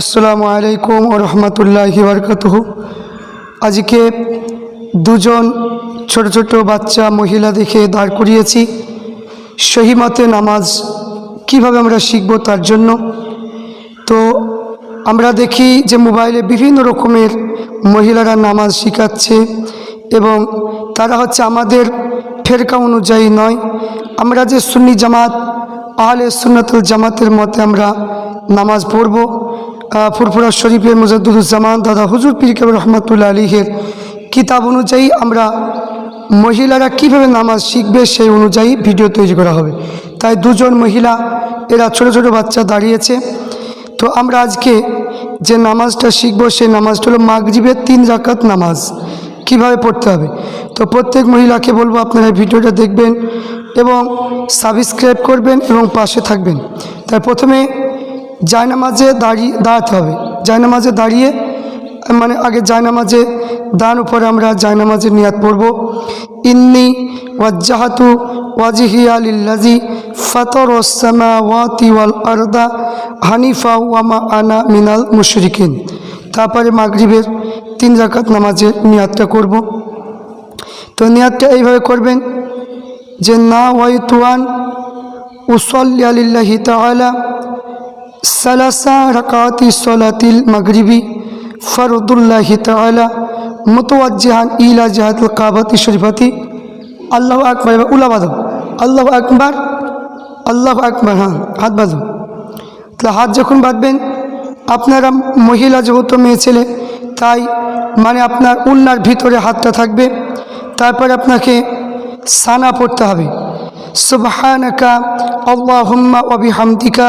আসসালামু আলাইকুম ও রহমতুল্লাহি বরকাতুহু। আজকে দুজন ছোট ছোট বাচ্চা মহিলা দেখে দাঁড় করিয়েছি। সহিমতে নামাজ কীভাবে আমরা শিখব তার জন্য? তো আমরা দেখি যে মোবাইলে বিভিন্ন রকমের মহিলারা নামাজ শিখাচ্ছে এবং তারা হচ্ছে আমাদের ফেরকা অনুযায়ী নয়। আমরা যে সুন্নি জামাত, আহলে সুন্নাতুল জামাতের মতে আমরা নামাজ পড়ব। ফুরফুরা শরীফের মুজাদ্দুজ্জামান দাদা হুজুর পীর কবির রহমতুল্লাহ আলীহের কিতাব অনুযায়ী আমরা মহিলারা কীভাবে নামাজ শিখবে সেই অনুযায়ী ভিডিও তৈরি করা হবে। তাই দুজন মহিলা, এরা ছোট ছোট বাচ্চা দাঁড়িয়েছে। তো আমরা আজকে যে নামাজটা শিখব সেই নামাজটা হলো মাগরিবের তিন রাকাত নামাজ। কীভাবে পড়তে হবে? তো প্রত্যেক মহিলাকে বলব আপনারা ভিডিওটা দেখবেন এবং সাবস্ক্রাইব করবেন এবং পাশে থাকবেন। তাই প্রথমে জায়নামাজে দাঁড়িয়ে, দাঁড়াতে হবে। জায়নামাজে দাঁড়িয়ে মানে আগে জায়নামাজে দাঁড়ানোর উপরে আমরা জায়নামাজের নিয়াত পড়ব। ইন্নি ওয়াজ্জাহাতু ওয়াজিহিয়া লিল্লাজি ফাতর ওসামা ওয়াতি ওয়াল আরদা হানিফা ওয়ামা আনা মিনাল মুশরিকিন। তারপরে মাগরিবের তিন রাকাত নামাজের নিয়াতটা করব। তো নিয়াতটা এইভাবে করবেন যে, না ওয়াই তুয়ান উসল্লি আলিল্লাহি তাআলা সালাসা রাকাতি সলাতিল মাগরিবি ফরদুল্লাহি তাআলা, মুতওয়াজ্জিহান ইলা জাহাতুল কাবাতি শরীফাতি। আল্লাহ আকবার, এবার উলা বাঁধো। আল্লাহু আকবার আল্লাহু আকবার হ্যাঁ হাত বাঁধো। তাহলে হাত যখন বাঁধবেন, আপনারা মহিলা যেহেতু মেয়ে ছেলে, তাই মানে আপনার উন্নার ভিতরে হাতটা থাকবে, তারপরে আপনাকে সানা পড়তে হবে। সুবহানাকা আল্লাহুম্মা ওয়া বিহামদিকা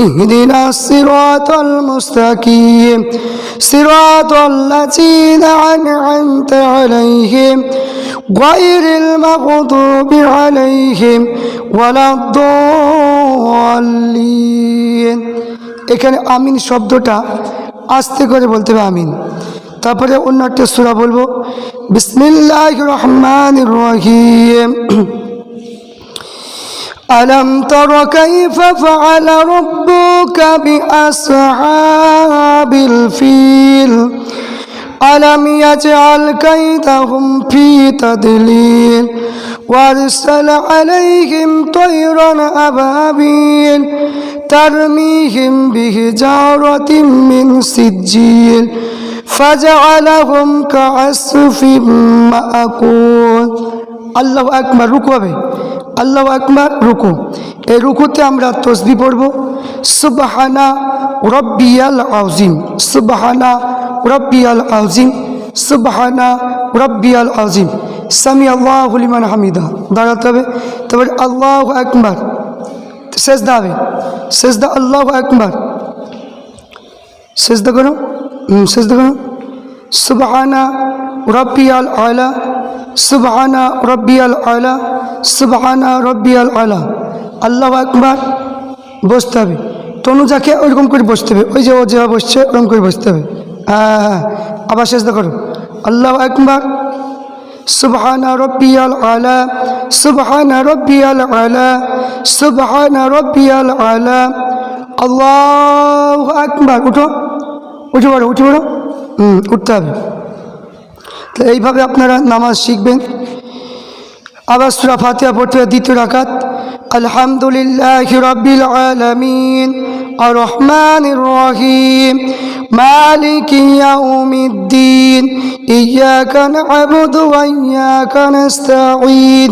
اهدنا الصراط المستقيم صراط الذين أنعمت عليهم غير المغضوب عليهم ولا الضالين এখানে আমিন শব্দটা আস্তে করে বলতে হবে আমিন তারপরে অন্য একটা সুরা বলবো বিসমিল্লাহ রহমান রহিম ألم تر كيف فعل ربك بأصحاب الفيل ألم يجعل كيدهم في تدليل وارسل عليهم طيرا أبابيل ترميهم بحجارة من سجيل فجعلهم كعصف مأكول الله أكبر ركوبه আল্লাহ আকবার রুকু। এই রুকুতে আমরা তসবি পড়ব। সুবহানা রব্বিয়াল আউজিম সুবহানা রব্বিয়াল আউজিম সুবহানা রব্বিয়াল আউজিম সামি আল্লাহ লিমান হামিদা। দাঁড়াতে হবে। তারপরে আল্লাহ আকবার। সেজদা হবে। সেজদা আল্লাহ আকবার। সেজদা করো। সেজদা করো। সুবহানা রব্বিয়াল আলা। সুবহানা রব্বিয়াল আলা। সুবহানা রব্বিয়াল আলা। আল্লাহ আকবার, বসতে হবে। তনুজাকে ওইরকম করে বসতে হবে। ওই যে ও যেভাবে বসছে, ওরকম করে বসতে হবে। হ্যাঁ হ্যাঁ আবার সেজদা করো। আল্লাহ আকবার, সুবহানা রব্বিয়াল আলা, সুবহানা রব্বিয়াল আলা, সুবহানা রব্বিয়াল আলা। আল্লাহ আকবার, উঠো। উঠে পড়ো উঠে পড়ো। হুম, উঠতে হবে। তো এইভাবে আপনারা নামাজ শিখবেন। আবার সুরা ফাতিয়া পড়তে দ্বিতীয় রাকাত, আলহামদুলিল্লাহ রব্বিল আলামিন আর রহমানির রহিম মালিক ইয়াউমিদ্দিন ইয়াকা না'বুদু ওয়া ইয়াকা নাস্তাঈন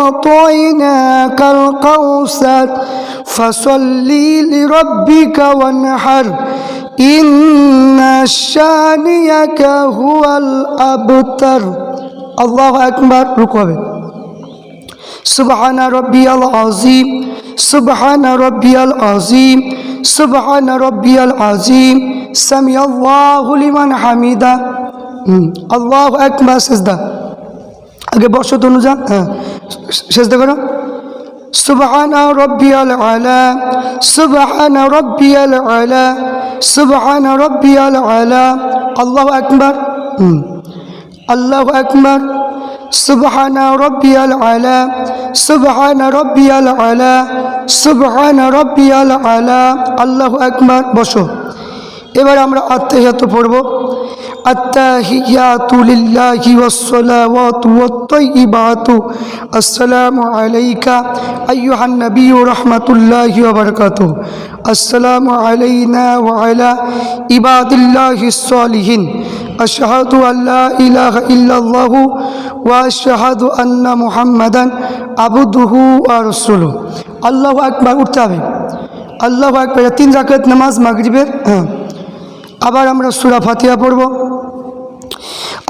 أعطيناك القوثر فصل لربك وانحر إن شانيك هو الأبتر الله أكبر ركوبه سبحان ربي العظيم سبحان ربي العظيم سبحان ربي العظيم سمع الله لمن حمده হুম, আল্লাহ একবার সেজদা আগে বসো তনুজা হ্যাঁ সেজদা করো سبحان ربي العلا سبحان ربي العلا سبحان ربي العلا الله أكبر হুম, الله أكبر سبحان ربي العلا سبحان ربي العلا سبحان ربي العلا الله أكبر বসো এবার আমরা আত্মাহিয়াত পড়ব আত্তাহিয়াতু লিল্লাহি ওয়াসসালাওয়াতু ওয়াত-তাইয়্যিবাতু আসসালামু আলাইকা আইয়ুহান নাবিয়্যু রাহমাতুল্লাহি ওয়া বারাকাতুহু। আসসালামু আলাইনা ওয়া আলা ইবাদিল্লাহিস সালিহিন আশহাদু আল্লা ইলাহা ইল্লাল্লাহু ওয়া আশহাদু আন্না মুহাম্মাদান আবদুহু ওয়া রাসূলুহু। আল্লাহু আকবার, উঠতে আল্লাহু আকবার, তিন রাকাত নামাজ মাগরিবের হ্যাঁ। আবার আমরা সুরা ফাতিয়া পড়ব।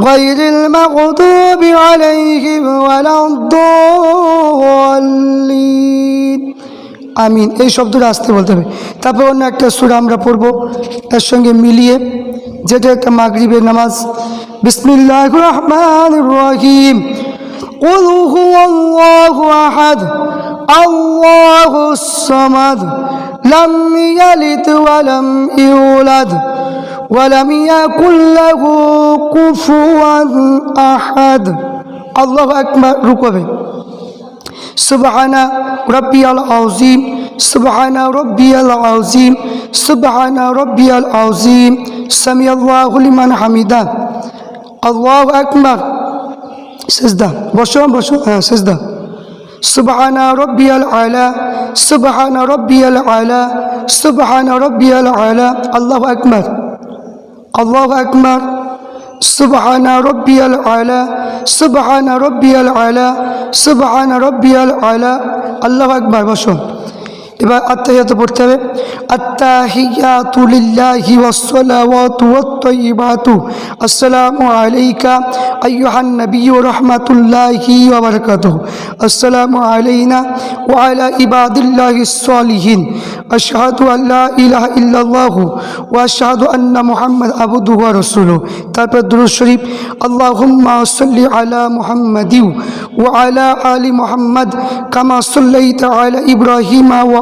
غير المغضوب عليهم ولا الضالين আমিন এই শব্দটা আসতে বলতে হবে তারপর অন্য একটা সুরা আমরা পড়বো তার সঙ্গে মিলিয়ে যেটা একটা মাগরিবের নামাজ বিসমিল্লাহ রহমান রহিম قل هو الله أحد الله الصمد لم يلد ولم يولد ولم يكن له كفوا أحد. الله أكبر ركوبه سبحان ربي العظيم سبحان ربي العظيم سبحان ربي العظيم. سمع الله لمن حمده. الله أكبر. سجدة. بشو بشو ها سجدة. سبحان ربي العلا سبحان ربي العلا سبحان ربي العلا الله أكبر. আল্লাহ আকবর। সুবহান রব্বিয়াল আয়লা সুবহান রব্বিয়াল আয়লা সুবহান রব্বিয়াল আয়লা আল্লাহ আকবর বসন্ত এবার আত্মাহিয়াত পড়তে হবে। আত্তাহিয়াতু লিল্লাহি ওয়াসসালাওয়াতু ওয়াত-তাইয়্যিবাতু আসসালামু আলাইকা আইয়ুহান নাবিয়্যু রাহমাতুল্লাহি ওয়া বারাকাতুহু। আসসালামু আলাইনা ওয়া আলা ইবাদিল্লাহিস সালিহিন আশহাদু আল লা ইলাহা ইল্লাল্লাহু ওয়া আশহাদু আন্না মুহাম্মাদ আবদুহু ওয়া রাসূলুহু। তারপর দুরূদ শরীফ, আল্লাহুম্মা সাল্লি আলা মুহাম্মাদিউ ওয়া আলা আলি মুহাম্মাদ কামা সাল্লাইতা আলা ইব্রাহিমা ওয়া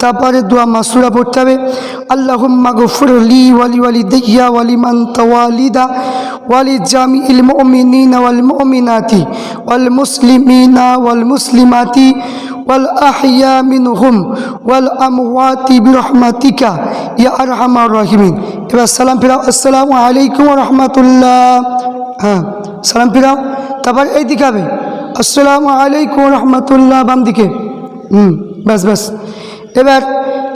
তারপরে দোয়া মাসুরা পড়তে হবে। আল্লাহুম্মা গফুর লি ওয়ালি ওয়ালি দেখিয়া ওয়ালি মান তাওয়ালিদা ওয়ালি জামি ইল মুমিনিনা ওয়াল মুমিনাতি ওয়াল মুসলিমিনা ওয়াল মুসলিমাতি ওয়াল আহইয়া মিনহুম ওয়াল আমওয়াতি বিরহমাতিকা। ইয়া আরহামার রাহিমিন। এবার সালাম ফিরাও। আসসালামু আলাইকুম রাহমাতুল্লাহ। হ্যাঁ সালাম ফিরাও। তারপর এই দিকে হবে। আসসালামু আলাইকুম রাহমাতুল্লাহ বাম দিকে হুম, ব্যাস ব্যাস। এবার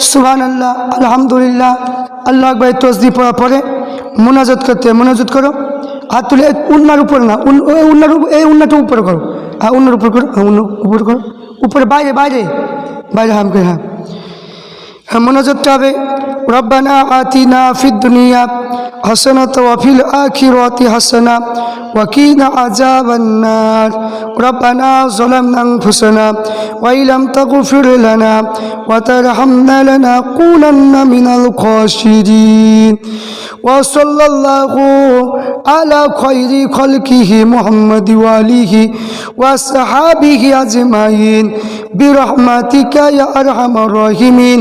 সুহান আল্লাহ আলহামদুলিল্লাহ, আল্লাহ আকবর তসদি পড়া পরে মোনাজত করতে। মোনাজত করো। হাত তুলে উন্নার উপরে না, উন- উন্নার এই উন্নাটা উপরে করো। হ্যাঁ উন্নার উপর করো হ্যাঁ উপরে করো। উপরে, বাইরে বাইরে। বাইরে হাম করে হ্যাঁ। মোনাজতটা হবে ربنا آتنا في الدنيا حسنة وفي الآخرة حسنة وقنا عذاب النار. ربنا ظلمنا أنفسنا وإن لم تغفر لنا وترحمنا لنكونن من الخاسرين. وصلى الله على خير خلقه محمد وآله وصحابه أجمعين. برحمتك يا أرحم الراحمين.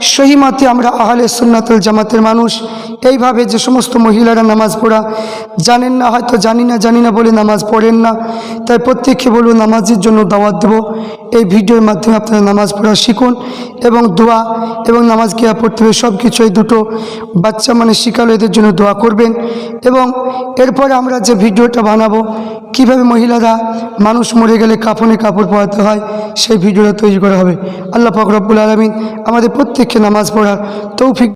সহিমতে আমরা আহলে সুন্নাতুল জামাতের মানুষ। এইভাবে যে সমস্ত মহিলারা নামাজ পড়া, জানেন না, হয়তো জানি না জানি না বলে নামাজ পড়েন না। তাই প্রত্যেককে বলব, নামাজের জন্য দাওয়াত দেবো। এই ভিডিওর মাধ্যমে আপনারা নামাজ পড়া শিখুন এবং দোয়া এবং নামাজ কেয়া পড়তে হবে সব কিছু এই দুটো বাচ্চা মানে শিখালো এদের জন্য দোয়া করবেন। এবং এরপরে আমরা যে ভিডিওটা বানাবো, কীভাবে মহিলারা মানুষ মরে গেলে কাফনে কাপড় পরাতে হয়, সেই ভিডিওটা তৈরি করা হবে। আল্লাহ পাক রব্বুল আলমিন আমাদের প্রত্যেককে নামাজ পড়ার তৌফিক